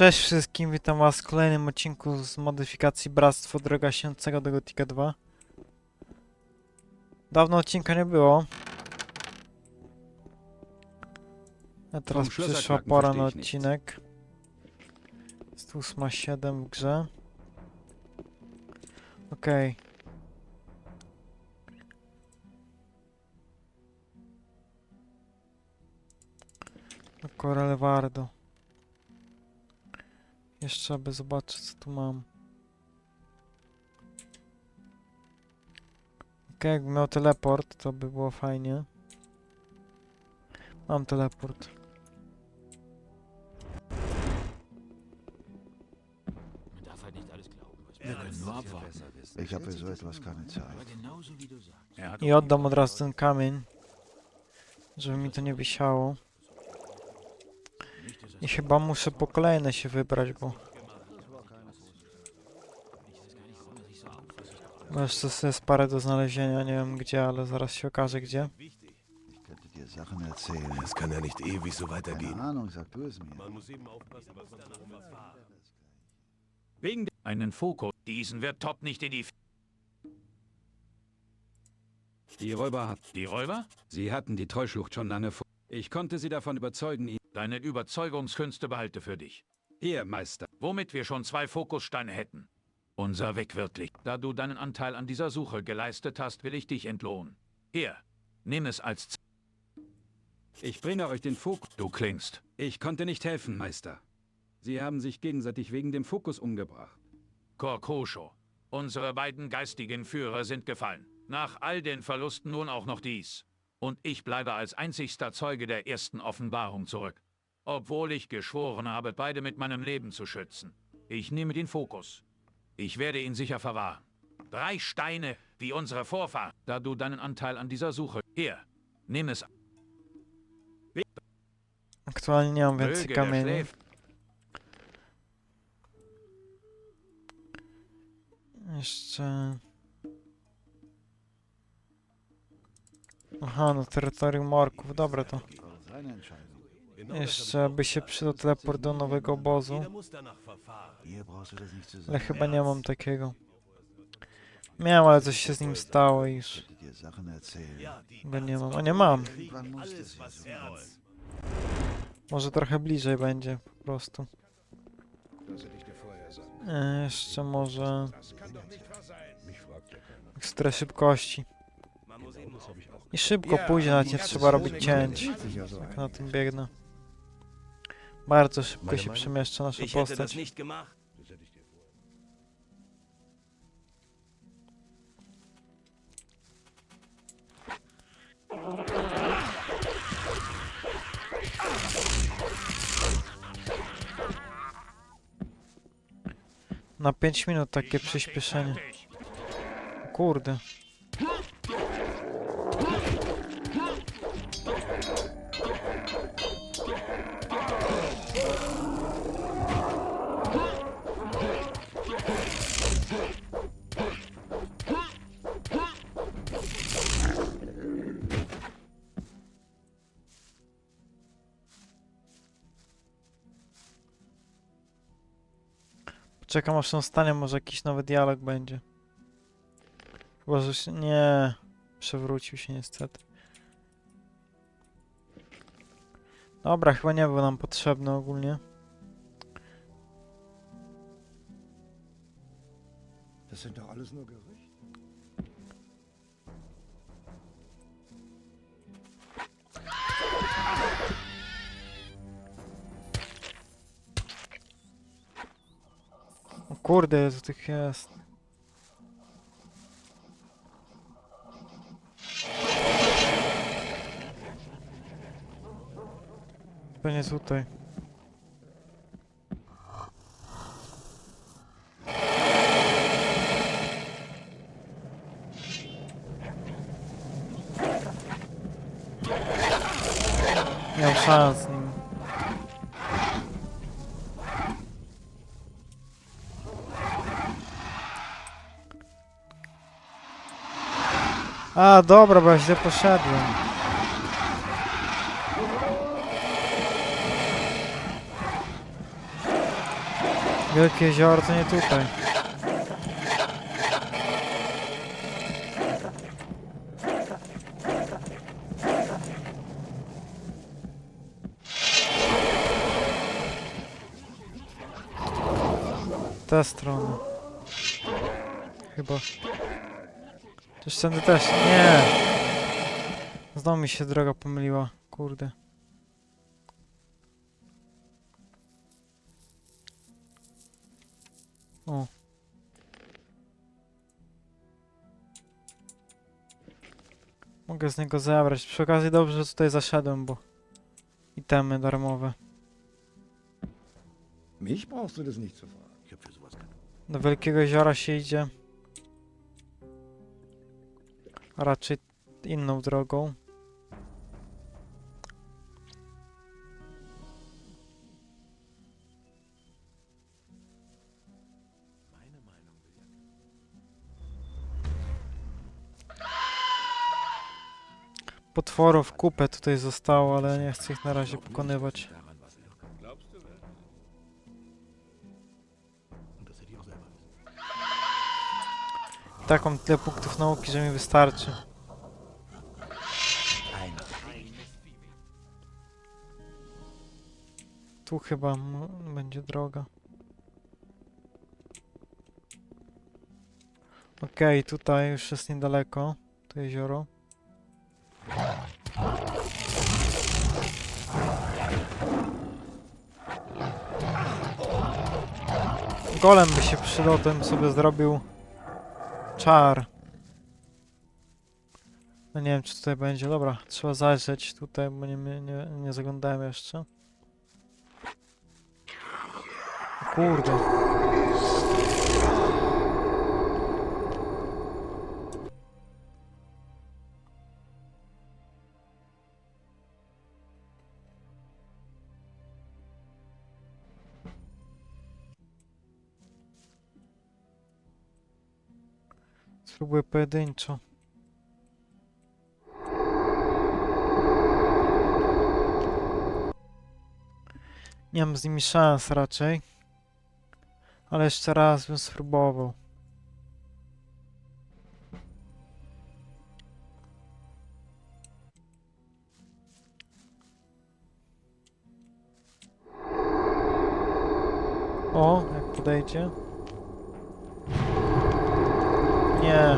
Cześć wszystkim, witam was w kolejnym odcinku z modyfikacji Bractwo Droga Sięcego do Gotika 2. Dawno odcinka nie było. A teraz Schlösserknacken przyszła pora na odcinek. Jest 8.7 w grze. Okej. No Corelvardo. Jeszcze aby zobaczyć co tu mam. Okej, jakbym miał teleport, to by było fajnie. Mam teleport. I oddam od razu ten kamień. Żeby mi to nie wisiało. I chyba muszę po kolejne się wybrać, bo... Bo jeszcze jest parę do znalezienia, nie wiem gdzie, ale zaraz się okaże gdzie. Ich könnte dir Sachen erzählen. Es kann ja nicht ewig so weitergehen. Keine Ahnung, sag du es mir. Man muss eben aufpassen, was man so erfahrt. wegen einen Fokus. Diesen wird Top nicht in die... Die Räuber hat. die Räuber? Sie hatten die Treuschlucht schon lange vor. Ich konnte sie davon überzeugen, ihn. Deine Überzeugungskünste behalte für dich. Hier, Meister. Womit wir schon zwei Fokussteine hätten. Unser Weg wirklich. Da du deinen Anteil an dieser Suche geleistet hast, will ich dich entlohnen. Hier, nimm es als... Z Ich bringe euch den Fokus. du klingst. Ich konnte nicht helfen, Meister. Sie haben sich gegenseitig wegen dem Fokus umgebracht. Korkosho. Unsere beiden geistigen Führer sind gefallen. Nach all den Verlusten nun auch noch dies. Und ich bleibe als einzigster Zeuge der ersten Offenbarung zurück. Obwohl ich geschworen habe, beide mit meinem Leben zu schützen. Ich nehme den Fokus. Ich werde ihn sicher verwahren. Drei Steine, wie unsere Vorfahren, da du deinen Anteil an dieser Suche. Hier, nimm es. Aktualnie nie mam więcej kamieni. Schläf Jeszcze... Aha, no terytorium orków, dobra to. Jeszcze by się przydał teleport do nowego obozu, ale chyba nie mam takiego. Miałem, ale coś się z nim stało już go nie mam. A nie mam. Może trochę bliżej będzie po prostu. E, jeszcze może... Ekstra szybkości. I szybko pójdzie, nawet nie trzeba robić cięć. Jak na tym biegnę. Bardzo szybko się przemieszcza nasza postać. Na 5 minut takie przyspieszenie. Kurde. Czekam aż on stanie, może jakiś nowy dialog będzie. Chyba, że się... Nie. Przewrócił się niestety. Dobra, chyba nie był nam potrzebny ogólnie. Das sind doch alles nur Gerüchte. Kurde, Jezu, tych jest. Pewnie tutaj. A, dobra, bo ja źle poszedłem. Wielkie jezioro to nie tutaj. Ta strona. Chyba. Też tędy też. Nie! Znowu mi się droga pomyliła. Kurde. O. Mogę z niego zabrać. Przy okazji dobrze, że tutaj zaszedłem, bo itemy darmowe. Mich brauchst du das nicht zu fragen. Ich hab Do Wielkiego Jeziora się idzie. Raczej inną drogą. Potworów kupę tutaj zostało, ale nie chcę ich na razie pokonywać. Tak mam tyle punktów nauki, że mi wystarczy. Tu chyba będzie droga. Okej, tutaj już jest niedaleko. To jezioro. Golem by się przydał, to bym sobie zrobił czar. No nie wiem, czy tutaj będzie. Dobra, trzeba zajrzeć tutaj, bo nie, nie, nie zaglądałem jeszcze. O Kurde. Spróbuję pojedynczo. Nie mam z nimi szans raczej. Ale jeszcze raz bym spróbował. O, jak podejdzie. Nie.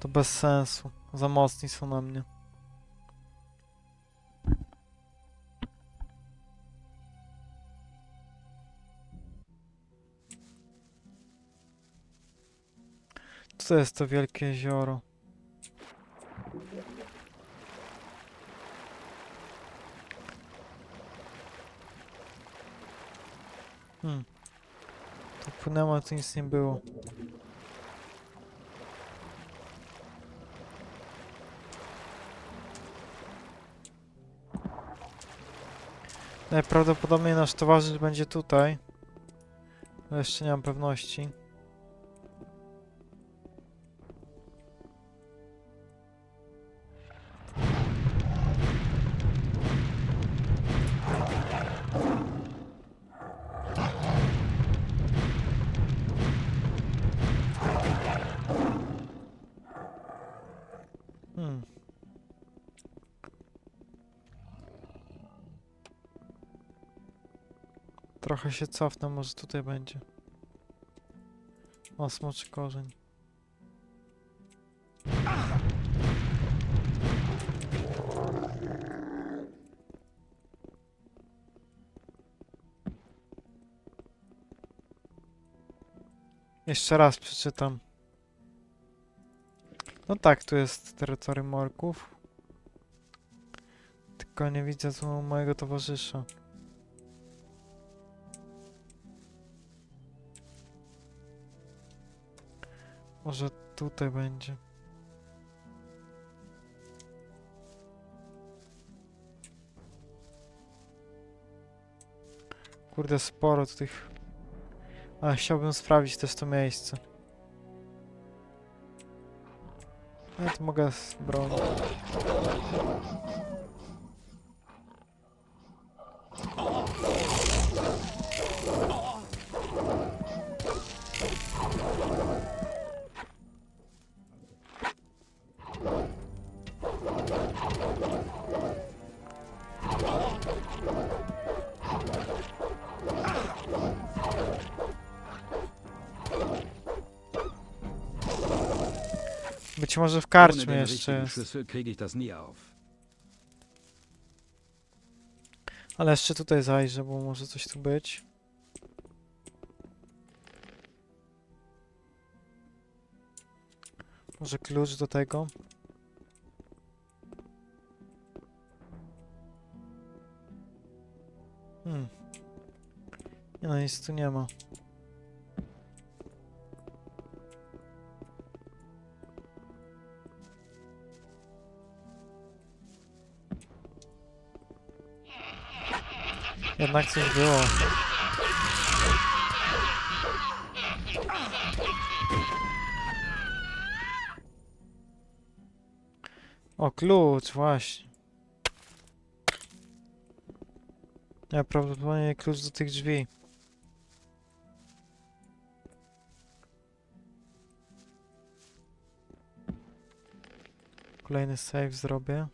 To bez sensu. Za mocni są na mnie. Co jest to wielkie jezioro? Hmm. Tu płynęło, tu nic nie było. Najprawdopodobniej nasz towarzysz będzie tutaj. Ale jeszcze nie mam pewności. Trochę się cofnę, może tutaj będzie. O, smoczy korzeń. Jeszcze raz przeczytam. No tak, tu jest terytorium orków. Tylko nie widzę tu mojego towarzysza. Może tutaj będzie. Kurde, sporo tu tych... Ale chciałbym sprawdzić też to miejsce. Ja to mogę z broni. Być może w karczmie jeszcze jest. Auf. Ale jeszcze tutaj zajrzę, bo może coś tu być. Może klucz do tego? Hmm. Nie no, nic tu nie ma. Jednak coś było. O, klucz, właśnie. Ja prawdopodobnie klucz do tych drzwi. Kolejny save zrobię.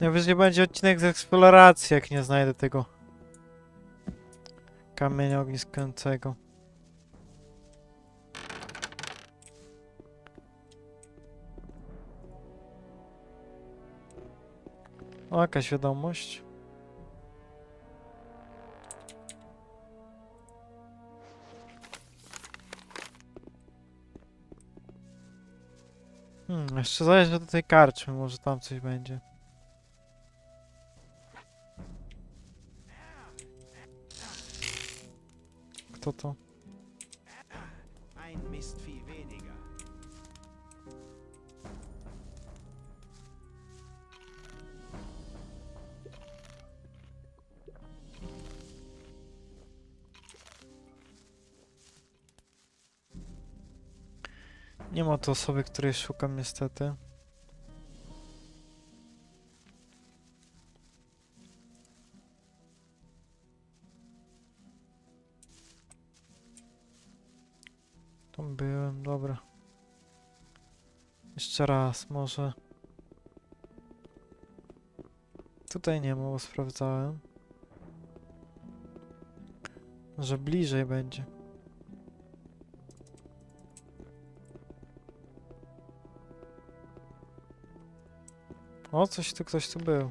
Najwyżej będzie odcinek z eksploracji, jak nie znajdę tego kamienia ogniskającego. O, jakaś wiadomość. Hmm, jeszcze zależy do tej karczmy, może tam coś będzie. Kto to? Ein Mistvieh weniger. Nie ma tu osoby, której szukam niestety. Tam byłem, dobra. Jeszcze raz, może. Tutaj nie ma, bo sprawdzałem. Może bliżej będzie. O, coś tu, ktoś tu był.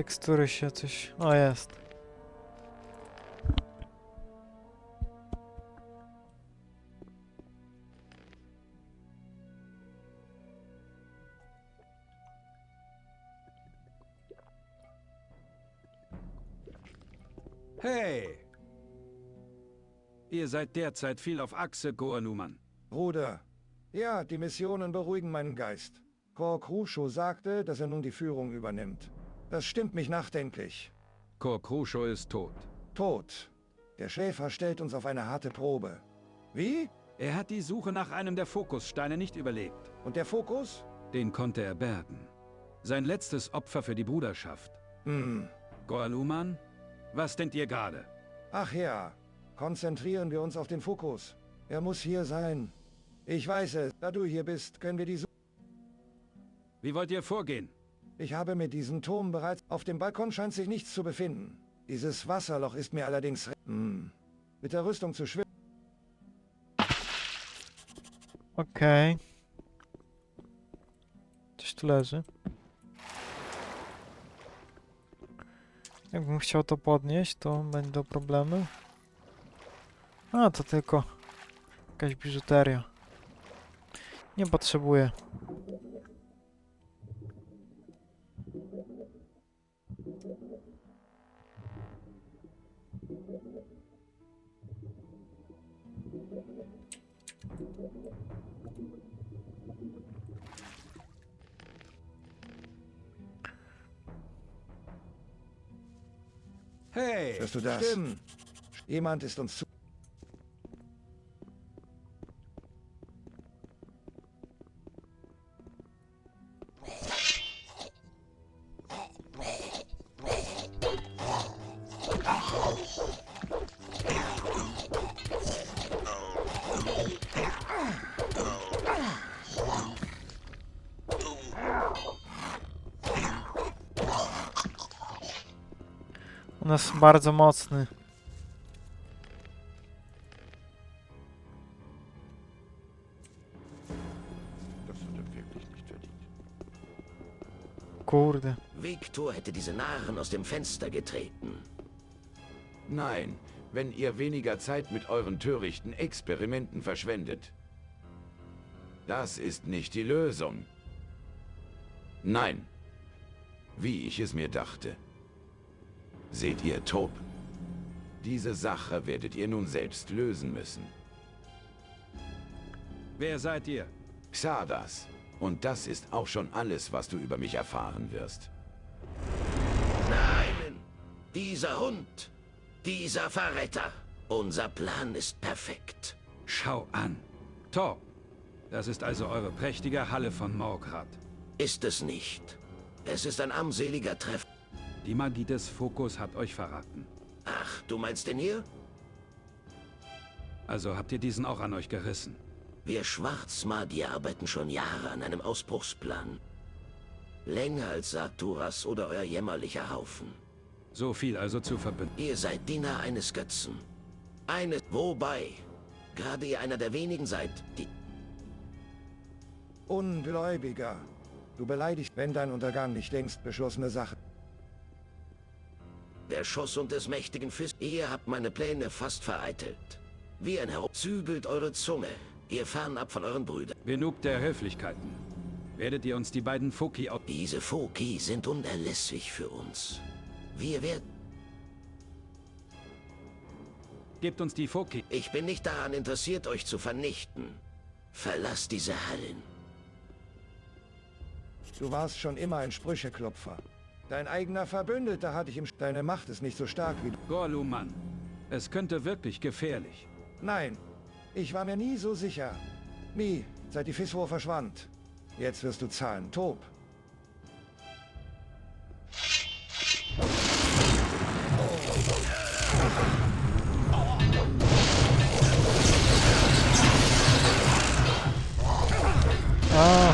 Tekstury się coś... O, jest. Hey! Ihr seid derzeit viel auf Achse, Goanuman. Bruder, ja, die Missionen beruhigen meinen Geist. Kor Kruscho sagte, dass er nun die Führung übernimmt. Das stimmt mich nachdenklich. Kor Kruscho ist tot. Tod. Der Schäfer stellt uns auf eine harte Probe. Wie? Er hat die Suche nach einem der Fokussteine nicht überlebt. Und der Fokus? Den konnte er bergen. Sein letztes Opfer für die Bruderschaft. Hm. Goaluman, was denkt ihr gerade? Ach ja, konzentrieren wir uns auf den Fokus. Er muss hier sein. Ich weiß es, da du hier bist, können wir die Suche... Wie wollt ihr vorgehen? Ich habe mit diesem Turm bereits... Auf dem Balkon scheint sich nichts zu befinden. Dieses Wasserloch ist mir allerdings... Hm. Mit der Rüstung zu schwimmen... Okej. Coś tu leży. Jakbym chciał to podnieść, to będą problemy. A, to tylko jakaś biżuteria. Nie potrzebuję. Hey! Hörst du das? Stimmen. Jemand ist uns zu... bardzo mocny. Das hat wirklich nicht verdient. Kurde. Victor hätte diese Narren aus dem Fenster getreten. Nein, wenn ihr weniger Zeit mit euren törichten Experimenten verschwendet. Das ist nicht die Lösung. Nein, wie ich es mir dachte. Seht ihr, Tob? Diese Sache werdet ihr nun selbst lösen müssen. Wer seid ihr? Xardas. Und das ist auch schon alles, was du über mich erfahren wirst. Nein, dieser Hund, dieser Verräter. Unser Plan ist perfekt. Schau an. Torb. Das ist also eure prächtige Halle von Morgrad. Ist es nicht. Es ist ein armseliger Treff. Die Magie des Fokus hat euch verraten. Ach, du meinst den hier? Also habt ihr diesen auch an euch gerissen. Wir Schwarzmagier arbeiten schon Jahre an einem Ausbruchsplan. Länger als Saturas oder euer jämmerlicher Haufen. So viel also zu verbinden. Ihr seid Diener eines Götzen. Eines, wobei, gerade ihr einer der wenigen seid, die... Ungläubiger. Du beleidigst, wenn dein Untergang nicht längst beschlossene Sache. Der Schuss und des mächtigen Fist. Ihr habt meine Pläne fast vereitelt. Wie ein Herum. Zügelt eure Zunge. Ihr fernab von euren Brüdern. Genug der Höflichkeiten. Werdet ihr uns die beiden Foki aus... Diese Foki sind unerlässlich für uns. Wir werden... Gebt uns die Foki. Ich bin nicht daran interessiert, euch zu vernichten. Verlasst diese Hallen. Du warst schon immer ein Sprücheklopfer. Dein eigener Verbündeter hat dich im... Sch- Deine Macht ist nicht so stark wie du. Gorluman. Es könnte wirklich gefährlich. Nein, ich war mir nie so sicher. Mi, seit die Fissur verschwand. Jetzt wirst du zahlen. Tob. A,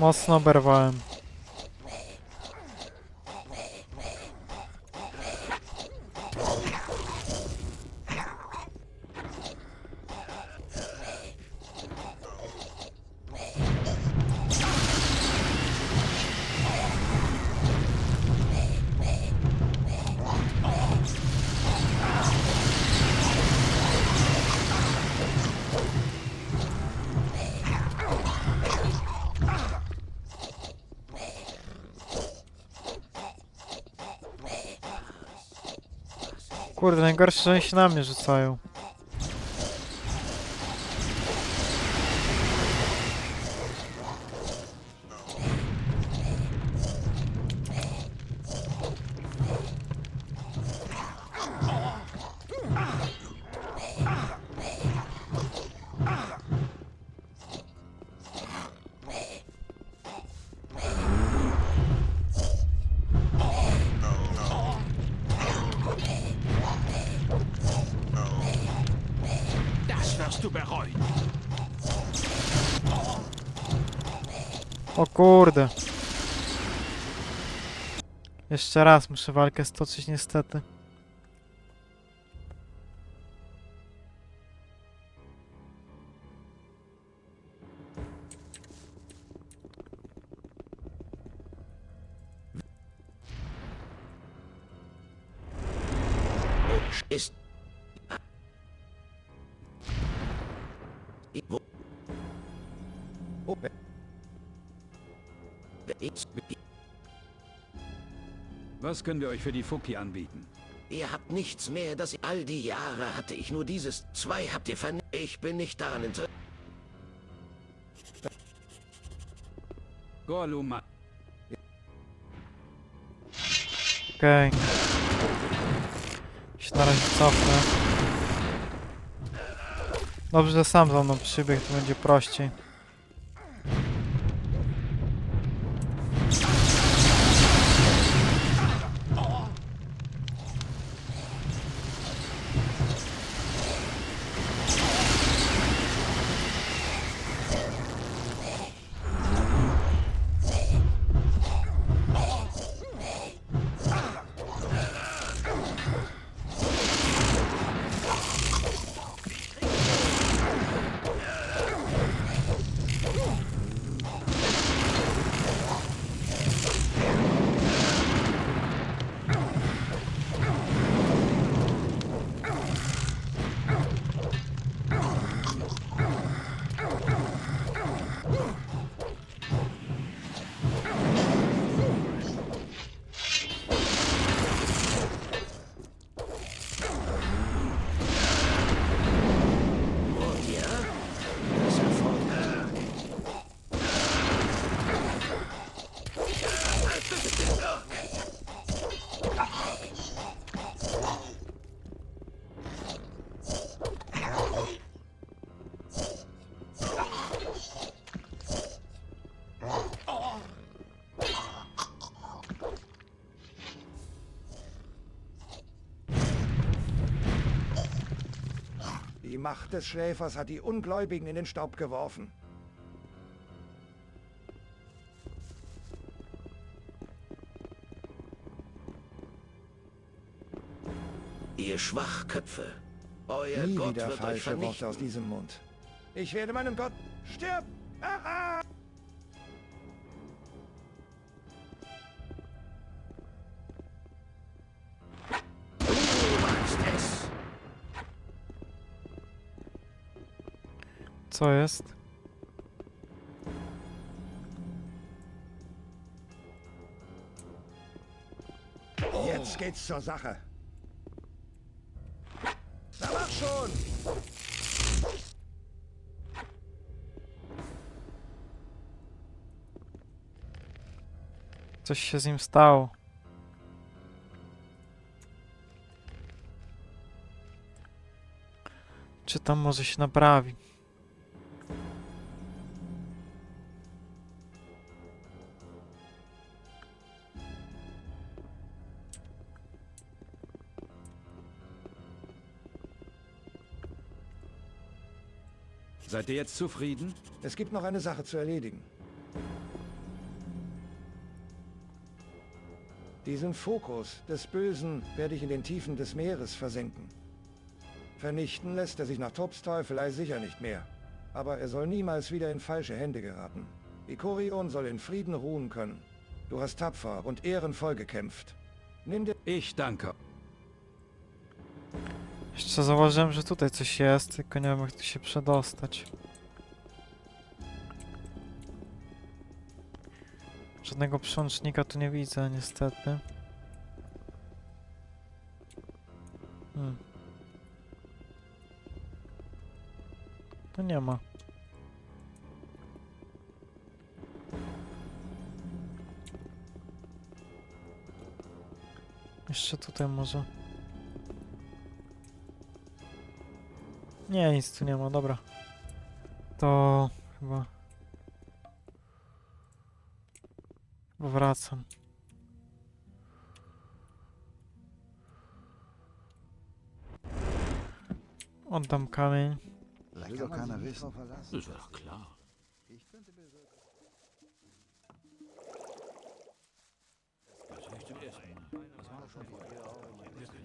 mocno oberwałem. Oni się na mnie rzucają. Kurde. Jeszcze raz muszę walkę stoczyć niestety. Ist... Was können wir euch für die Foki anbieten? Ihr habt nichts mehr, das... All die Jahre hatte ich nur dieses... Zwei habt ihr vern... Ich bin nicht daran interessiert. Gorluman. Okej. Się na razie cofnę. Dobrze, że sam za mną przybiegł, to będzie prościej. Macht des Schläfers hat die Ungläubigen in den Staub geworfen. Ihr Schwachköpfe. Euer Nie Gott wieder wird euch falsche Worte aus diesem Mund. Ich werde meinem Gott... Stirb! Ah, ah! Co jest? Jetzt geht's zur Sache. Na mach schon! Coś się z nim stało. Czy tam może się naprawi? Seid ihr jetzt zufrieden? Es gibt noch eine Sache zu erledigen. Diesen Fokus des Bösen werde ich in den Tiefen des Meeres versenken. Vernichten lässt er sich nach Tops Teufelei sicher nicht mehr. Aber er soll niemals wieder in falsche Hände geraten. Ikorion soll in Frieden ruhen können. Du hast tapfer und ehrenvoll gekämpft. Nimm dir Ich danke. Jeszcze zauważyłem, że tutaj coś jest, tylko nie wiem jak tu się przedostać. Żadnego przełącznika tu nie widzę, niestety. Hmm. To nie ma. Jeszcze tutaj może. Nie, nic tu nie ma, dobra. To chyba... Chyba wracam. Oddam kamień. Wissen. Ist doch klar. Was soll ich zum ersten Mal? Das war schon vorher.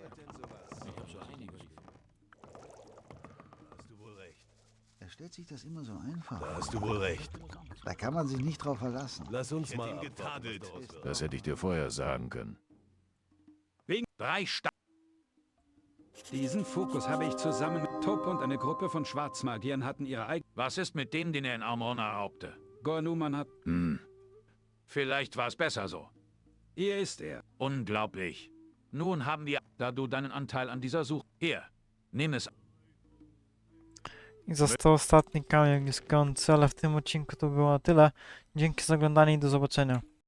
Doch schon vorher. Ich habe so einige. Hast du wohl recht. Er stellt sich das immer so einfach. Da hast du wohl recht. Da kann man sich nicht drauf verlassen. Lass uns mal ihn getadelt. Das hätte ich dir vorher sagen können. Drei Sta Diesen Fokus habe ich zusammen mit Top und eine Gruppe von Schwarzmagiern hatten ihre eigene... Was ist mit dem, den er in Armorna raubte? Gornuman hat... Hm. Vielleicht war es besser so. Hier ist er. Unglaublich. Nun haben wir, da du deinen Anteil an dieser Suche... Hier, nimm es. I został ostatni kamień niskońcy, ale w tym odcinku to było na tyle. Dzięki za oglądanie i do zobaczenia.